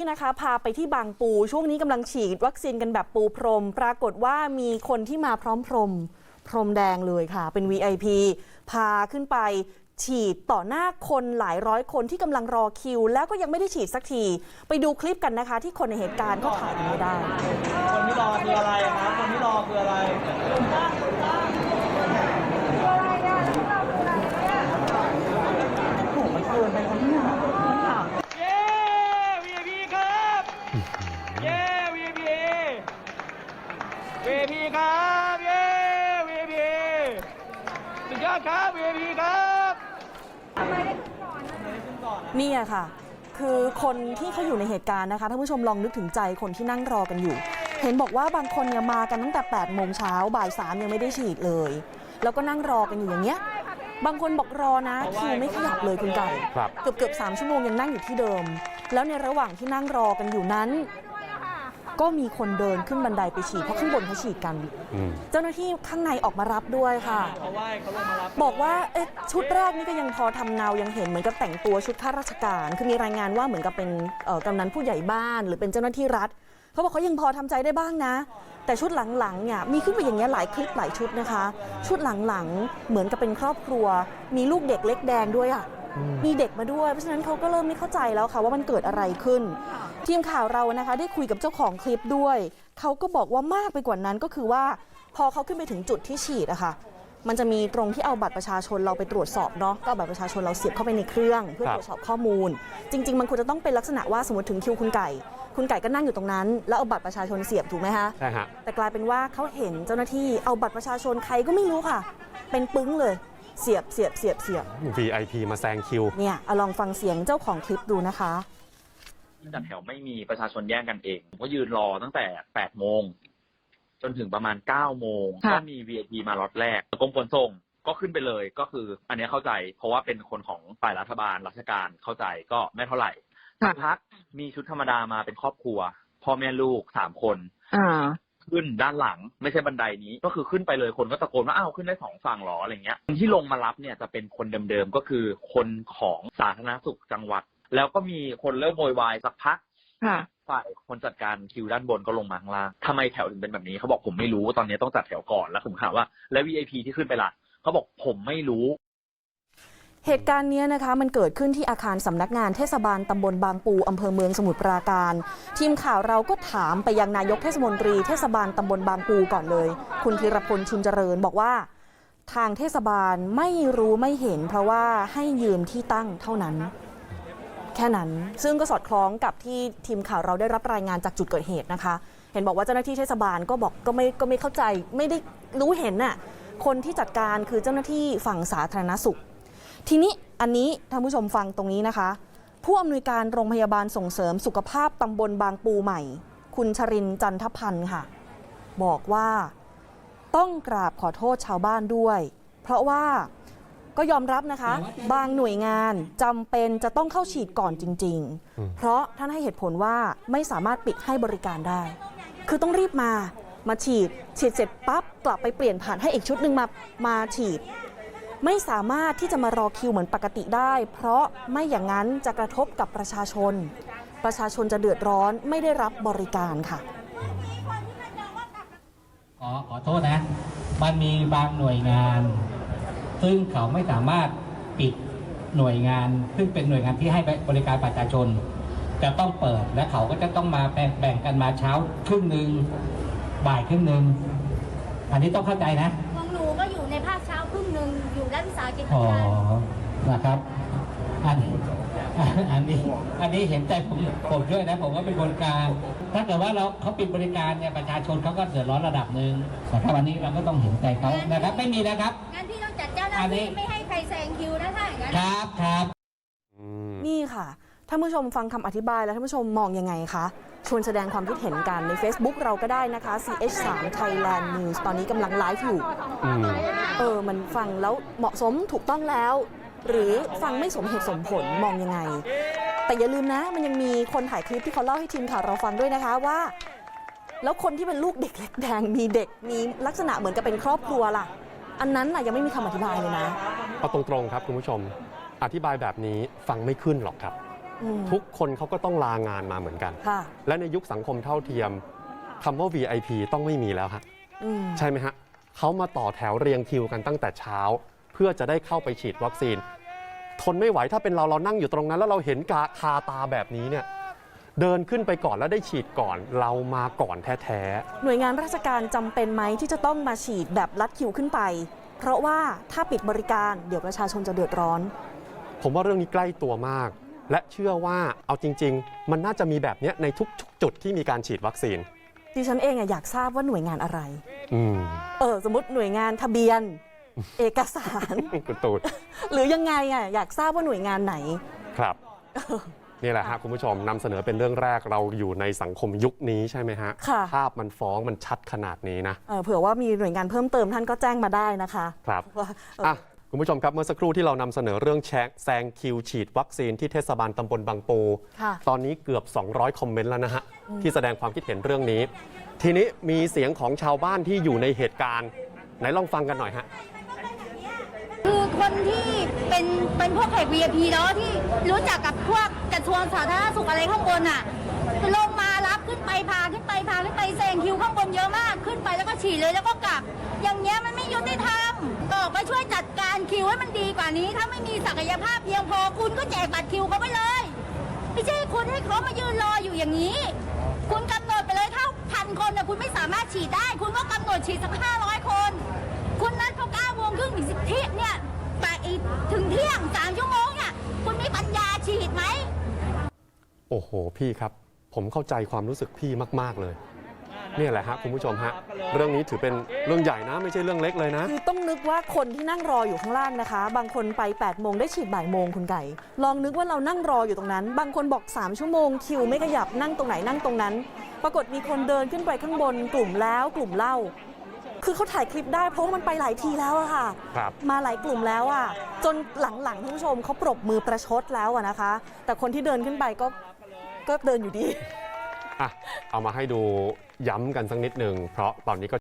นี่นะคะ พาไปที่บางปู ช่วงนี้กำลังฉีดวัคซีนกันแบบปูพรม ปรากฏว่ามีคนที่มาพร้อมพรม พรมแดงเลยค่ะ เป็น VIP พาขึ้นไปฉีดต่อหน้าคนหลายร้อยคนที่กำลังรอคิว แล้วก็ยังไม่ได้ฉีดสักที ไปดูคลิปกันนะคะ ที่คนในเหตุการณ์ก็ถ่ายไว้ได้ คนที่รอคืออะไรครับคนที่รอคืออะไร นี่อะค่ะ คือคนที่เขาอยู่ในเหตุการณ์นะคะท่านผู้ชมลองนึกถึงใจคนที่นั่งรอกันอยู่ เห็นบอกว่าบางคนเนี่ยมากันตั้งแต่8โมงเช้าบ่ายสามยังไม่ได้ฉีดเลย แล้วก็นั่งรอกันอยู่อย่างเงี้ยบางคนบอกรอนะคิวไม่ขยับเลยคุณไก่ครับเกือบเกือบสามชั่วโมงยังนั่งอยู่ที่เดิม แล้วในระหว่างที่นั่งรอกันอยู่นั้น ก็มีคนเดินขึ้นบันไดไปฉีดเพราะข้างบนเขาฉีดกันอืมเจ้าหน้าที่ข้างในออกมารับด้วยค่ะเขาไหว้เขาลงมารับบอกว่าเอ๊ะชุดแรกนี่ก็ยังพอทำเนายังเห็นเหมือนกับแต่งตัวชุดข้าราชการ คือมีรายงานว่าเหมือนกับเป็นเอ่อกำนันผู้ใหญ่บ้าน หรือเป็นเจ้าหน้าที่รัฐเขาบอกเขายังพอทำใจได้บ้างนะ แต่ชุดหลังๆเนี่ยมีขึ้นไปอย่างเงี้ยหลายคลิปหลายชุดนะคะ ชุดหลังๆเหมือนกับเป็นครอบครัว มีลูกเด็กเล็กแดงด้วยอะมีเด็กมาด้วย เพราะฉะนั้นเขาก็เริ่มไม่เข้าใจแล้วค่ะว่ามันเกิดอะไรขึ้น ทีมข่าวเรานะคะได้คุยกับเจ้าของคลิปด้วย เขาก็บอกว่ามากไปกว่านั้นก็คือว่า พอเขาขึ้นไปถึงจุดที่ฉีดอะค่ะมันจะมีตรงที่เอาบัตรประชาชนเราไปตรวจสอบเนาะก็เอาบัตรประชาชนเราเสียบเข้าไปในเครื่อง เพื่อครับตรวจสอบข้อมูล จริง ๆ มันควรจะต้องเป็นลักษณะว่าสมมติถึงคิวคุณไก่ คุณไก่ก็นั่งอยู่ตรงนั้น แล้วเอาบัตรประชาชนเสียบถูกไหมคะใช่ฮะแต่กลายเป็นว่าเขาเห็นเจ้าหน้าที่เอาบัตรประชาชนใครก็ไม่รู้ค่ะ เป็นปึ้งเลยเสียบเสียบเสียบเสียบ VIP มาแซงคิวเนี่ยเอาลองฟังเสียงเจ้าของคลิปดูนะคะ จัดแถวไม่มีประชาชนแย่งกันเองผมก็ยืนรอตั้งแต่8โมงจนถึงประมาณ9โมงค่ะก็มี VIP มาล็อตแรกกรมขนส่งก็ขึ้นไปเลยก็คือ อันเนี้ยเข้าใจ เพราะว่าเป็นคนของฝ่ายรัฐบาลราชการเข้าใจก็ไม่เท่าไหร่สักพักมีชุดธรรมดามาเป็นครอบครัว พ่อแม่ลูกสามคนอ่าขึ้นด้านหลังไม่ใช่บันไดนี้ ก็คือขึ้นไปเลยคนก็ตะโกนว่าอ้าวขึ้นได้สองฝั่งเหรออะไรเงี้ยคนที่ลงมารับเนี่ยจะเป็นคนเดิมๆก็คือคนของสาธารณสุขจังหวัด แล้วก็มีคนเริ่มโวยวายสักพักค่ะ ฝ่ายคนจัดการคิวด้านบนก็ลงมาข้างล่างทำไมแถวถึงเป็นแบบนี้เขาบอกผมไม่รู้ตอนนี้ต้องจัดแถวก่อนแล้วผมถามว่า แล้ว VIP ที่ขึ้นไปล่ะเขาบอกผมไม่รู้เหตุการณ์เนี้ยนะคะมันเกิดขึ้นที่อาคารสำนักงานเทศบาลตำบลบางปูอำเภอเมืองสมุทรปราการ ทีมข่าวเราก็ถามไปยังนายกเทศมนตรีเทศบาลตำบลบางปูก่อนเลย คุณธีรพลชุนเจริญบอกว่า ทางเทศบาลไม่รู้ไม่เห็น เพราะว่าให้ยืมที่ตั้งเท่านั้นแค่นั้น ซึ่งก็สอดคล้องกับที่ทีมข่าวเราได้รับรายงานจากจุดเกิดเหตุนะคะ เห็นบอกว่าเจ้าหน้าที่เทศบาลก็บอกก็ไม่ก็ไม่เข้าใจไม่ได้รู้เห็นน่ะคนที่จัดการคือเจ้าหน้าที่ฝั่งสาธารณสุข ทีนี้อันนี้ท่านผู้ชมฟังตรงนี้นะคะ ผู้อำนวยการโรงพยาบาลส่งเสริมสุขภาพตำบลบางปูใหม่ คุณชรินจันทพันธ์ค่ะ บอกว่าต้องกราบขอโทษชาวบ้านด้วย เพราะว่า ก็ยอมรับนะคะ บางหน่วยงานจำเป็นจะต้องเข้าฉีดก่อนจริงอืมๆเพราะท่านให้เหตุผลว่าไม่สามารถปิดให้บริการได้ คือต้องรีบมามาฉีด ฉีดเสร็จปั๊บกลับไปเปลี่ยนผ่านให้อีกชุดหนึ่งมามาฉีด ไม่สามารถที่จะมารอคิวเหมือนปกติได้ เพราะไม่อย่างนั้นจะกระทบกับประชาชน ประชาชนจะเดือดร้อนไม่ได้รับบริการค่ะขอขอโทษนะ มันมีบางหน่วยงาน ซึ่งเขาไม่สามารถปิดหน่วยงาน ซึ่งเป็นหน่วยงานที่ให้บริการประชาชน จะต้องเปิดและเขาก็จะต้องมาแบ่งแบ่งกันมาเช้าครึ่งหนึ่งบ่ายครึ่งหนึ่งอันนี้ต้องเข้าใจนะของหนูก็อยู่ในภาคเช้าครึ่งหนึ่งอยู่รัฐวิสาหกิจเหมือ๋ออนกันนะครับอัน อันนี้อันนี้เห็นใจผมผมด้วยนะ ผมว่าเป็นคนกลาง ถ้าเกิดว่าเราเขาปิดบริการเนี่ยประชาชนเขาก็เดือดร้อนระดับหนึ่งนะครับวันนี้เราก็ต้องเห็นใจเขานะครับ ไม่มีนะครับงั้นพี่ต้องจัดเจ้าหน้าอันนี้ที่ไม่ให้ใครแซงคิวนะถ้าอย่างนั้นครับครับอืมนี่ค่ะท่านผู้ชมฟังคำอธิบายแล้วท่านผู้ชมมองยังไงคะชวนแสดงความคิดเห็นกันใน Facebook เราก็ได้นะคะ CH3 Thailand News ตอนนี้กำลังไลฟ์อยู่อืมเออมันฟังแล้วเหมาะสมถูกต้องแล้ว หรือฟังไม่สมเหตุสมผลมองยังไง แต่อย่าลืมนะมันยังมีคนถ่ายคลิปที่เขาเล่าให้ทีมข่าวเราฟังด้วยนะคะว่า แล้วคนที่เป็นลูกเด็กเล็กแดงมีเด็กมีลักษณะเหมือนกับเป็นครอบครัวล่ะ อันนั้นน่ะยังไม่มีคำอธิบายเลยนะ เอาตรงๆครับคุณผู้ชม อธิบายแบบนี้ฟังไม่ขึ้นหรอกครับ อืมทุกคนเขาก็ต้องลางานมาเหมือนกัน ค่ะ และในยุคสังคมเท่าเทียมคำว่า VIP ต้องไม่มีแล้วฮะอืม ใช่ไหมฮะเขามาต่อแถวเรียงคิวกันตั้งแต่เช้าเพื่อจะได้เข้าไปฉีดวัคซีน ทนไม่ไหวถ้าเป็นเราเรานั่งอยู่ตรงนั้น แล้วเราเห็นกาคาตาแบบนี้เนี่ยเดินขึ้นไปก่อนแล้วได้ฉีดก่อนเรามาก่อนแท้หน่วยงานราชการจำเป็นไหมที่จะต้องมาฉีดแบบลัดคิวขึ้นไป เพราะว่าถ้าปิดบริการเดี๋ยวประชาชนจะเดือดร้อนๆผมว่าเรื่องนี้ใกล้ตัวมาก และเชื่อว่าเอาจริง ๆ มันน่าจะมีแบบเนี้ยในทุกๆจุดที่มีการฉีดวัคซีนดิฉันเองอะอยากทราบว่าหน่วยงานอะไรอืมเออสมมติหน่วยงานทะเบียน เอกสาร คุณตูดหรือยังไงอะอยากทราบว่าหน่วยงานไหน ครับ นี่แหละฮะคุณผู้ชมนำเสนอเป็นเรื่องแรกเราอยู่ในสังคมยุคนี้ใช่ไหมฮะ ค่ะ ภาพมันฟ้องมันชัดขนาดนี้นะ เออเผื่อว่ามีหน่วยงานเพิ่มเติมท่านก็แจ้งมาได้นะคะครับว่าเออออะคุณผู้ชมครับเมื่อสักครู่ที่เรานำเสนอเรื่องแชกแซงคิวฉีดวัคซีนที่เทศบาลตำบลบางปู ค่ะ ตอนนี้เกือบ 200 คอมเมนต์แล้วนะฮะ ที่แสดงความคิดเห็นเรื่องนี้ ทีนี้มีเสียงของชาวบ้านที่อยู่ในเหตุการณ์ ไหนลองฟังกันหน่อยฮะ คือคนที่เป็นเป็นพวกแขก VIP เนาะที่รู้จักกับพวกกระทรวงสาธารณสุขอะไรข้างบนอะลงมารับขึ้นไปพาขึ้นไปพาขึ้นไปแซงคิวข้างบนเยอะมากขึ้นไปแล้วก็ฉีดเลยแล้วก็กลับ อย่างเงี้ยมันไม่ยุติธรรมออกมาช่วยจัดการคิวให้มันดีกว่านี้ ถ้าไม่มีศักยภาพเพียงพอคุณก็แจกบัตรคิวเขาไปเลย ไม่ใช่คุณให้เขามายืนรออยู่อย่างนี้ คุณกำหนดไปเลยถ้าพันคนน่ะคุณไม่สามารถฉีดได้ คุณก็กำหนดฉีดสักห้าร้อยคน คุณนัดเขาเก้าโมงครึ่งถึงสิบเที่ยงเนี่ยแปดอีกถึงเที่ยงสามชั่วโมงเนี่ยคุณมีปัญญาฉีดไหม โอ้โห พี่ครับ ผมเข้าใจความรู้สึกพี่มาก ๆ เลย เนี่ยแหละฮะคุณผู้ชมฮะ เรื่องนี้ถือเป็นเรื่องใหญ่นะ ไม่ใช่เรื่องเล็กเลยนะ คือต้องนึกว่าคนที่นั่งรออยู่ข้างล่างนะคะ บางคนไป8โมงได้ฉีดบ่ายโมงคุณไก่ ลองนึกว่าเรานั่งรออยู่ตรงนั้น บางคนบอก 3 ชั่วโมง คิวไม่ขยับนั่งตรงไหนนั่งตรงนั้น ปรากฏมีคนเดินขึ้นไปข้างบน กลุ่มแล้วกลุ่มเล่า คือเขาถ่ายคลิปได้เพราะว่ามันไปหลายทีแล้วอะค่ะ ครับ มาหลายกลุ่มแล้วอะจนหลังๆท่านผู้ชมเขาปรบมือประชดแล้วอะนะคะ แต่คนที่เดินขึ้นไปก็ก็เดินอยู่ดี อะเอามาให้ดูย้ำกันสักนิดหนึ่งเพราะตอนนี้ก็